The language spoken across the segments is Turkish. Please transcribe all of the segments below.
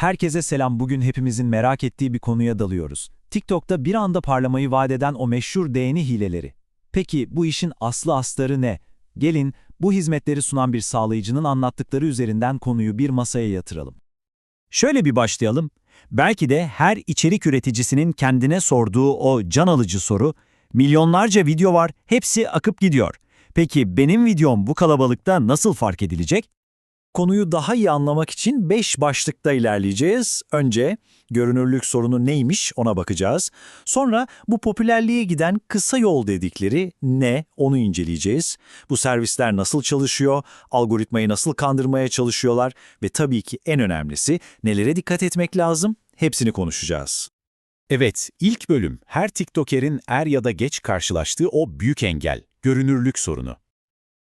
Herkese selam. Bugün hepimizin merak ettiği bir konuya dalıyoruz. TikTok'ta bir anda parlamayı vaat eden o meşhur beğeni hileleri. Peki bu işin aslı astarı ne? Gelin bu hizmetleri sunan bir sağlayıcının anlattıkları üzerinden konuyu bir masaya yatıralım. Şöyle bir başlayalım. Belki de her içerik üreticisinin kendine sorduğu o can alıcı soru, milyonlarca video var, hepsi akıp gidiyor. Peki benim videom bu kalabalıkta nasıl fark edilecek? Konuyu daha iyi anlamak için 5 başlıkta ilerleyeceğiz. Önce görünürlük sorunu neymiş ona bakacağız. Sonra bu popülerliğe giden kısa yol dedikleri ne onu inceleyeceğiz. Bu servisler nasıl çalışıyor, algoritmayı nasıl kandırmaya çalışıyorlar ve tabii ki en önemlisi nelere dikkat etmek lazım hepsini konuşacağız. Evet, ilk bölüm her TikToker'in er ya da geç karşılaştığı o büyük engel, görünürlük sorunu.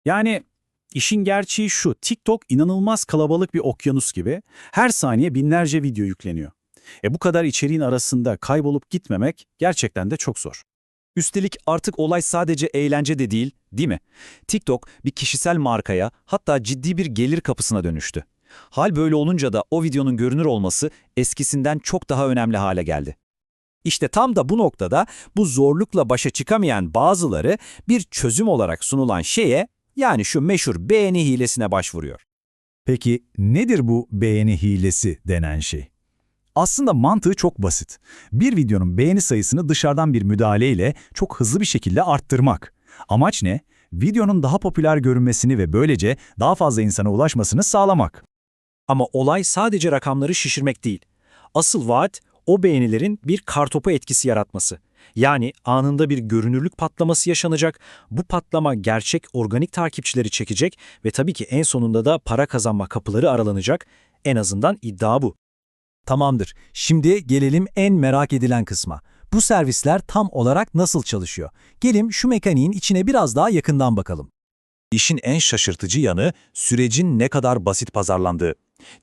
Yani işin gerçeği şu, TikTok inanılmaz kalabalık bir okyanus gibi. Her saniye binlerce video yükleniyor. E bu kadar içeriğin arasında kaybolup gitmemek gerçekten de çok zor. Üstelik artık olay sadece eğlence de değil, değil mi? TikTok bir kişisel markaya hatta ciddi bir gelir kapısına dönüştü. Hal böyle olunca da o videonun görünür olması eskisinden çok daha önemli hale geldi. İşte tam da bu noktada bu zorlukla başa çıkamayan bazıları bir çözüm olarak sunulan şeye yani şu meşhur beğeni hilesine başvuruyor. Peki nedir bu beğeni hilesi denen şey? Aslında mantığı çok basit. Bir videonun beğeni sayısını dışarıdan bir müdahaleyle çok hızlı bir şekilde arttırmak. Amaç ne? Videonun daha popüler görünmesini ve böylece daha fazla insana ulaşmasını sağlamak. Ama olay sadece rakamları şişirmek değil. Asıl vaat o beğenilerin bir kartopu etkisi yaratması. Yani anında bir görünürlük patlaması yaşanacak, bu patlama gerçek organik takipçileri çekecek ve tabii ki en sonunda da para kazanma kapıları aralanacak. En azından iddia bu. Tamamdır. Şimdi gelelim en merak edilen kısma. Bu servisler tam olarak nasıl çalışıyor? Gelin şu mekaniğin içine biraz daha yakından bakalım. İşin en şaşırtıcı yanı sürecin ne kadar basit pazarlandığı.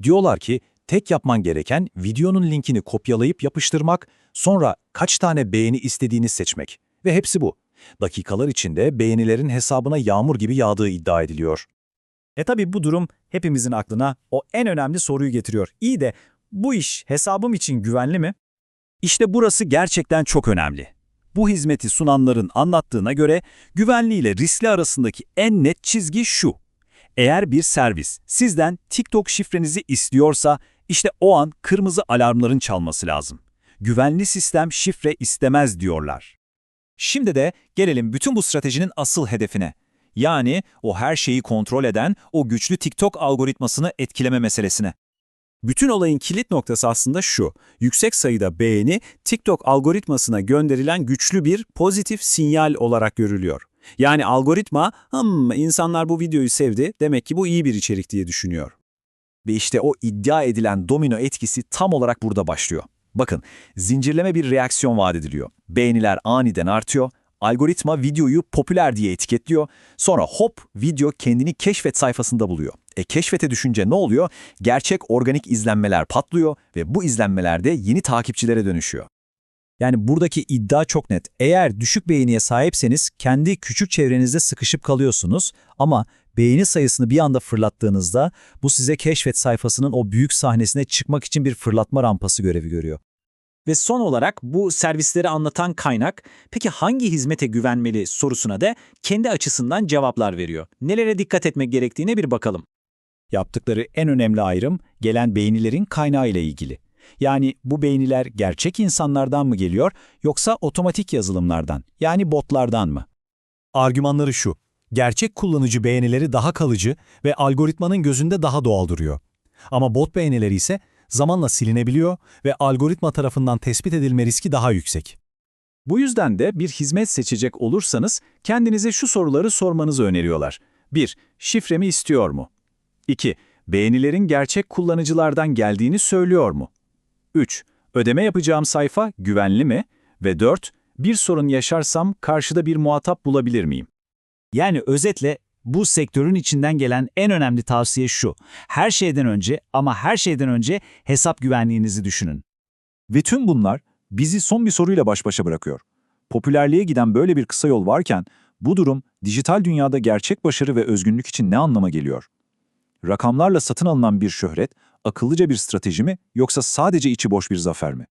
Diyorlar ki tek yapman gereken videonun linkini kopyalayıp yapıştırmak, sonra kaç tane beğeni istediğini seçmek. Ve hepsi bu. Dakikalar içinde beğenilerin hesabına yağmur gibi yağdığı iddia ediliyor. E tabi bu durum hepimizin aklına o en önemli soruyu getiriyor. İyi de bu iş hesabım için güvenli mi? İşte burası gerçekten çok önemli. Bu hizmeti sunanların anlattığına göre güvenliğiyle riskli arasındaki en net çizgi şu. Eğer bir servis sizden TikTok şifrenizi istiyorsa işte o an kırmızı alarmların çalması lazım. Güvenli sistem şifre istemez diyorlar. Şimdi de gelelim bütün bu stratejinin asıl hedefine. Yani o her şeyi kontrol eden o güçlü TikTok algoritmasını etkileme meselesine. Bütün olayın kilit noktası aslında şu. Yüksek sayıda beğeni TikTok algoritmasına gönderilen güçlü bir pozitif sinyal olarak görülüyor. Yani algoritma, hım insanlar bu videoyu sevdi, demek ki bu iyi bir içerik diye düşünüyor. Ve işte o iddia edilen domino etkisi tam olarak burada başlıyor. Bakın, zincirleme bir reaksiyon vaat ediliyor. Beğeniler aniden artıyor, algoritma videoyu popüler diye etiketliyor, sonra hop video kendini keşfet sayfasında buluyor. E keşfete düşünce ne oluyor? Gerçek organik izlenmeler patlıyor ve bu izlenmeler de yeni takipçilere dönüşüyor. Yani buradaki iddia çok net. Eğer düşük beğeniye sahipseniz kendi küçük çevrenizde sıkışıp kalıyorsunuz ama beğeni sayısını bir anda fırlattığınızda bu size keşfet sayfasının o büyük sahnesine çıkmak için bir fırlatma rampası görevi görüyor. Ve son olarak bu servisleri anlatan kaynak, peki hangi hizmete güvenmeli sorusuna da kendi açısından cevaplar veriyor. Nelere dikkat etmek gerektiğine bir bakalım. Yaptıkları en önemli ayrım gelen beğenilerin kaynağı ile ilgili. Yani bu beğeniler gerçek insanlardan mı geliyor yoksa otomatik yazılımlardan yani botlardan mı? Argümanları şu. Gerçek kullanıcı beğenileri daha kalıcı ve algoritmanın gözünde daha doğal duruyor. Ama bot beğenileri ise zamanla silinebiliyor ve algoritma tarafından tespit edilme riski daha yüksek. Bu yüzden de bir hizmet seçecek olursanız kendinize şu soruları sormanızı öneriyorlar. 1. Şifremi istiyor mu? 2. Beğenilerin gerçek kullanıcılardan geldiğini söylüyor mu? 3. Ödeme yapacağım sayfa güvenli mi? Ve 4. Bir sorun yaşarsam karşıda bir muhatap bulabilir miyim? Yani özetle bu sektörün içinden gelen en önemli tavsiye şu. Her şeyden önce ama her şeyden önce hesap güvenliğinizi düşünün. Ve tüm bunlar bizi son bir soruyla baş başa bırakıyor. Popülerliğe giden böyle bir kısa yol varken bu durum dijital dünyada gerçek başarı ve özgünlük için ne anlama geliyor? Rakamlarla satın alınan bir şöhret, akıllıca bir strateji mi yoksa sadece içi boş bir zafer mi?